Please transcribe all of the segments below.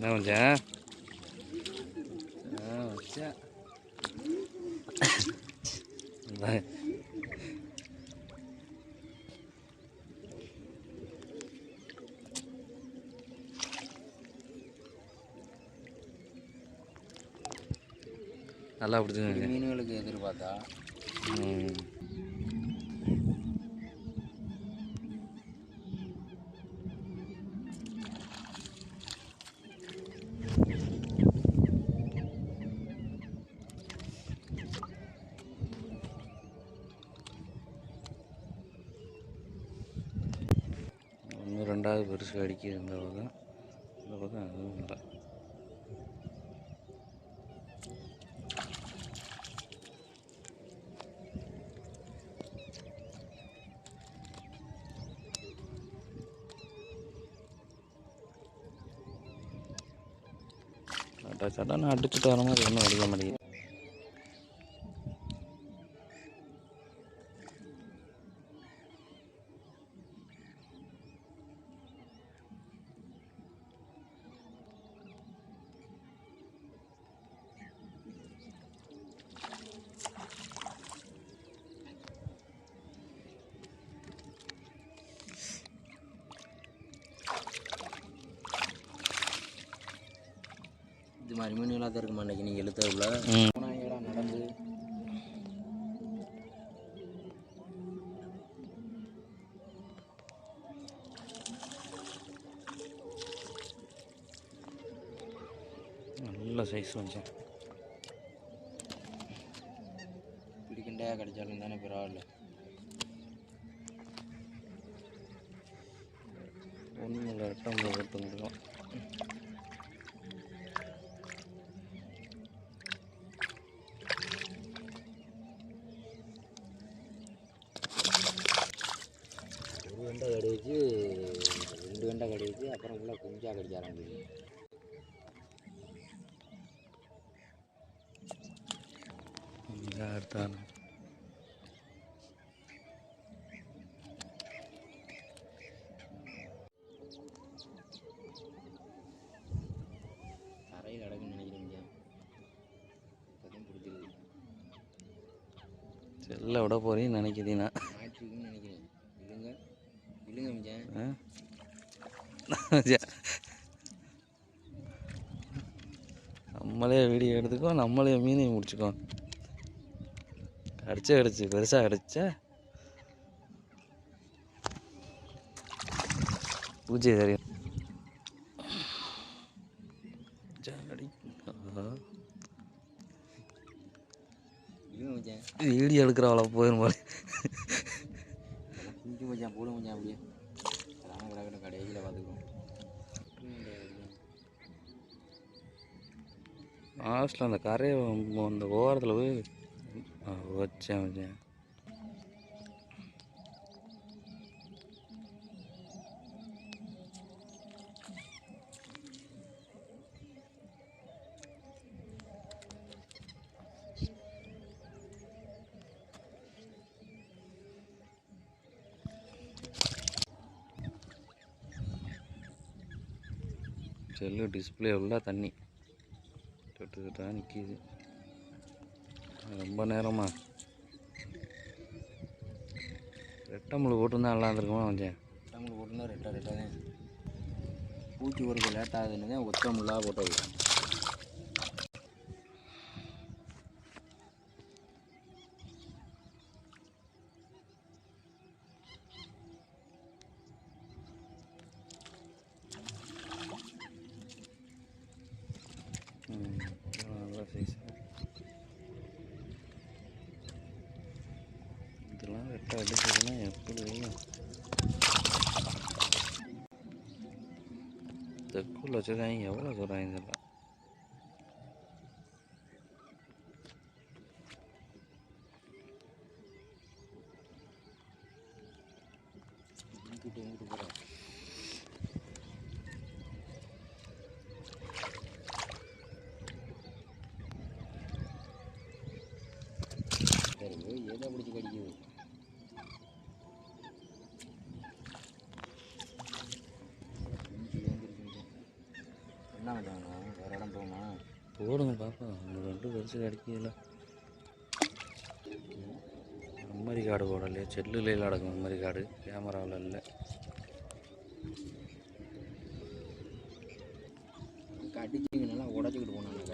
என்ன இந்தாங்க. நல்லா பிடிச்சிங்க மீன்களுக்கு எதிர்பார்த்தா? ரெண்டாவது பெருசு அடிக்குது இந்த பக்கம் இந்த பக்கம் அதுவும் இல்லை. சட்டா அடிச்சுட்டு வர மாதிரி ஒன்றும் அடிக்க மாட்டேங்குது. மாதிரி மீன்களாக தான் இருக்க மாட்டேங்க நீங்கள் ம். போனாங்கடா நடந்து? நல்ல சைஸ் வந்துச்சேன் பிடிக்கண்டையாக கிடைச்சாலும் தானே பரவாயில்ல. ஒன்றும் இல்லை எட்டாம் ஒருத்தவங்களுக்கும் ஒரு வெண்டை கடிச்சு ரெண்டு வெண்டை கடிச்சு அப்புறம் ஃபுல்லாக குஞ்சா கடிக்க ஆரம்பிக்குது இங்கே அடுத்தான தரையில் கிடக்குன்னு நினைக்கிறீங்க இப்போதான் பிடிச்சிருக்கு செல்ல விட போறீன்னு நினைக்கிறீனா? மாட்டிருக்குன்னு நினைக்கிறேன். இல்லைங்க. மிச்சேன். ஆ? நம்மளே வீடியோ எடுத்துக்கோ நம்மளே மீனையும் முடிச்சுக்கோ. அடிச்சா கிடச்சி பெருசாக கிடச்சா பூஜை தெரியும் வீடியோ எடுக்கிறவள போயிடும் போல. குஞ்சு மச்சான் போட மச்சான் அப்படியே. அதான் கிடக்கணும் கடைசியில் பார்த்துக்குவோம் லாஸ்ட்டில் அந்த கரையை அந்த ஓரத்தில் போய் வச்சேன் வச்சேன் செல்லு டிஸ்பிளே உள்ள தண்ணி. தொட்டுக்கிட்டா நிற்கிது ரொம்ப நேரமா. ரெட்டமுள் போட்டுருந்தா நல்லா இருந்திருக்குமா கொஞ்சம் நம்மளுக்கு போட்டுனா ரெட்டா ரெட்டா பூச்சி ஒரு லேட் ஆகுதுன்னு தான் ஒத்த முள்ளாக போட்டது ம், நல்ல சைஸ் இதெல்லாம் ரெட்டை எப்படி தெக்குள்ள வச்சுருக்காங்க எவ்வளோ சொல்கிறாங்க இதெல்லாம் இங்கிட்டு பிடிச்சி கடிக்குது என்ன மச்சான் வேறு இடம் போகுமா? போடுங்க பார்ப்போம் இந்த ரெண்டு பெருசு கிடைக்கல மெமரி கார்டு போடலையே. செல்லுல அடக்கும் மெமரி கார்டு. கேமராவில் இல்லை. கடிச்சு நல்லா உடச்சிக்கிட்டு போனாங்க.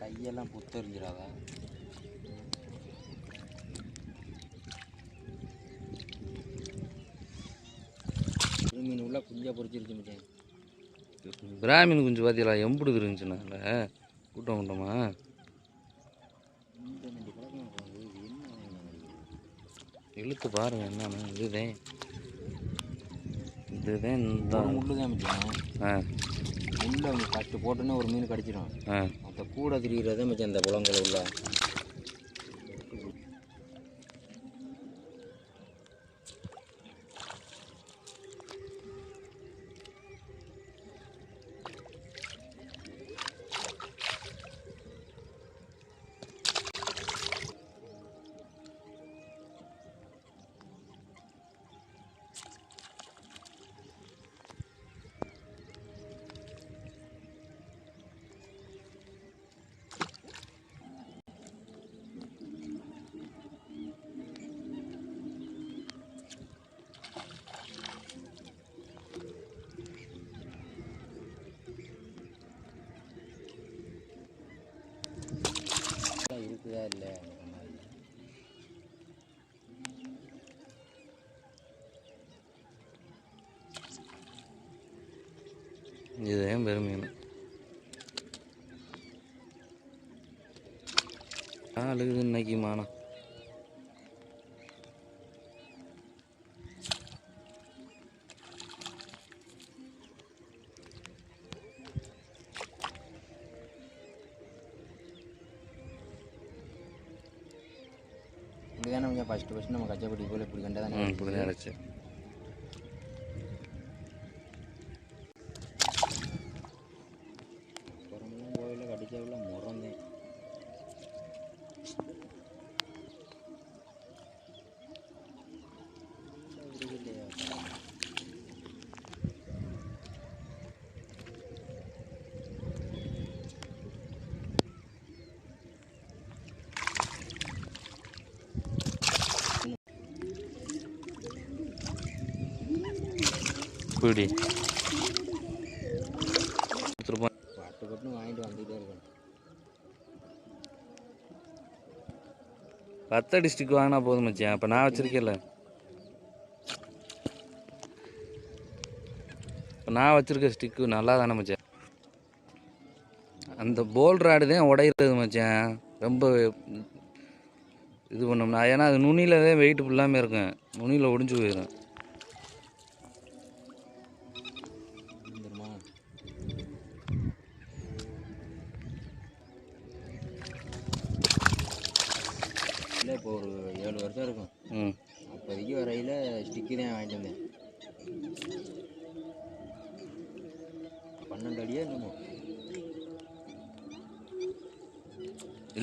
கையெல்லாம் புத்தெறிஞ்சிடாதா. மீன் உள்ள குஞ்சா பொறிச்சிருச்சு மச்சான். பிராமின் குஞ்சு பார்த்தீங்களா எம்புடு இருந்துச்சுனால கூட்டம் கூட்டமா. இழுத்து பாருங்க என்னன்னு இதுதான் இதுதான் இந்த முள்ளு தான் மச்சான். ஆ. முள்ளை ஃபஸ்ட்டு போட்டோன்னே ஒரு மீன் கடிச்சிடும். ஆ. கூட திரிகிறதே மச்சான் இந்த புலங்கள் உள்ள இதுதான் பெருமீன் ஆளுக்குது இன்னைக்கு மானம் இப்படி இப்படி கொடுத்துருப்போம் பட்டு வாங்கிட்டு வந்துகிட்டே இருக்கணும் பத்தடி ஸ்டிக் வாங்கினா போதும் மச்சியா அப்போ நான் வச்சுருக்கேன்ல. இப்போ நான் வச்சுருக்க ஸ்டிக்கு நல்லா தானே மச்சான். அந்த போல் ராடு தான் உடையிறது மச்சான். ரொம்ப இது பண்ணோம்னா ஏன்னா அது நுனியில் தான் வெயிட் ஃபுல்லாமே இருக்கும். நுனியில் ஒடிஞ்சு போயிடும்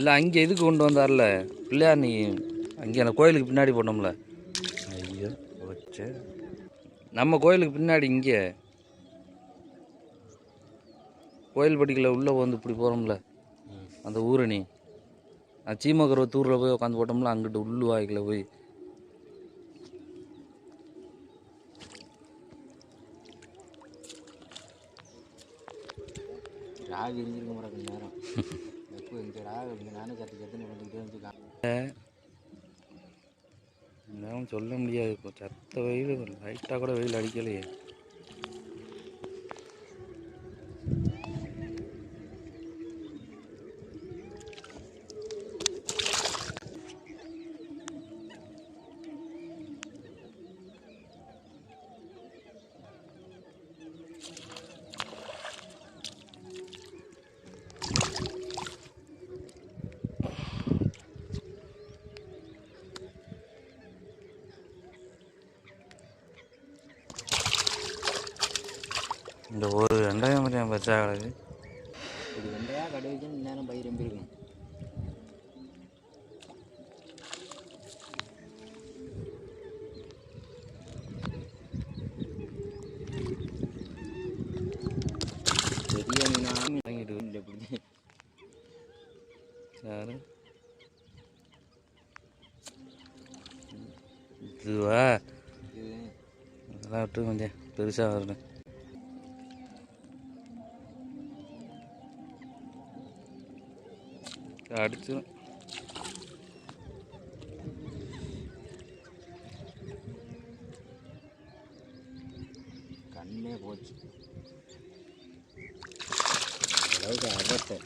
இல்லை அங்கே எதுக்கு கொண்டு வந்தார்ல? பிள்ளையார் நீ? அங்கே அந்த கோயிலுக்கு பின்னாடி போட்டோம்ல ஐயோ போச்சு. நம்ம கோயிலுக்கு பின்னாடி இங்கே. கோயில் படிக்கல உள்ளே வந்து இப்படி போகிறோம்ல அந்த ஊரணி. சீமகரவத்து ஊரில் போய் உட்காந்து போட்டோம்ல அங்கிட்டு உள்ளு வாய்க்கில் போய். ராகு எரிஞ்சிருக்க மாட்டேன் நேரம். சொல்ல முடியாது. இப்போ சத்த வெயில் லைட்டாக கூட வெயில் அடிக்கலையே. you பச்சா கிடக்கு இப்படி வெண்டையா கடை வச்சு நேரம் பயிர் ரொம்ப இருக்கும். பெரிய மீன் எப்படி யாரு இதுவா இது. அதெல்லாம் விட்டு கொஞ்சம். பெருசாக வரணும். அடிச்சிடும் கண்ணே போச்சு. அளவுக்கு அபத்தம்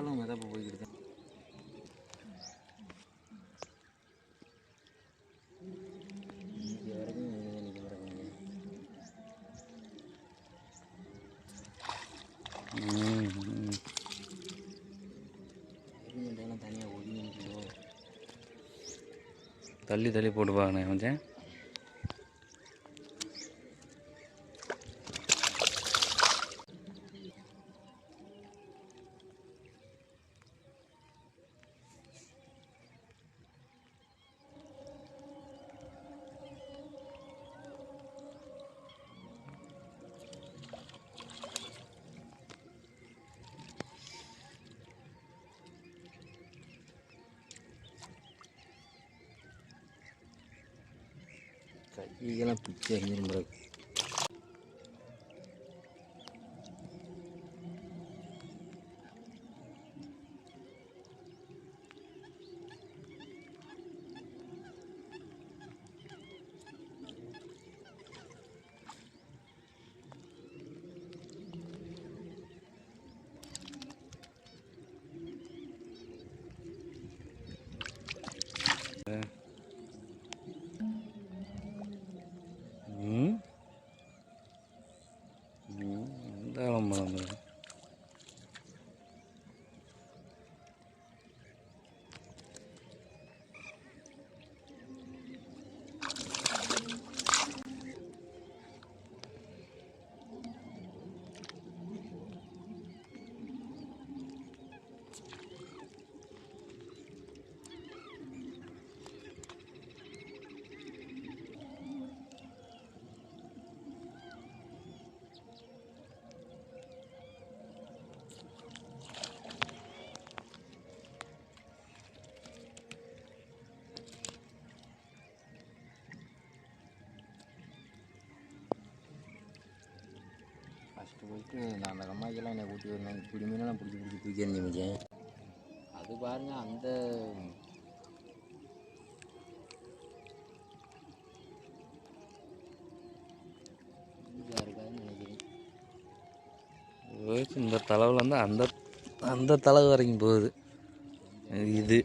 நாளும் மிதப்பு போய்கிட்டு தான் தள்ளி தள்ளி போட்டு பார்க்கணே கொஞ்சம் கையெல்லாம் பிச்சு எரிஞ்சிரும் பிறகு ம் ஃபஸ்ட்டு போயிட்டு நான் அந்த அம்மாக்கெல்லாம் என்னை கூட்டி வரணும் இப்படி மீனெல்லாம் பிடிச்சி பிடிச்சி தூக்கி எறிஞ்சு அது பாருங்கள் அந்த நினைக்கிறேன் இந்த தலைவில் வந்து அந்த அந்த தலைவு வரைக்கும் போகுது. இது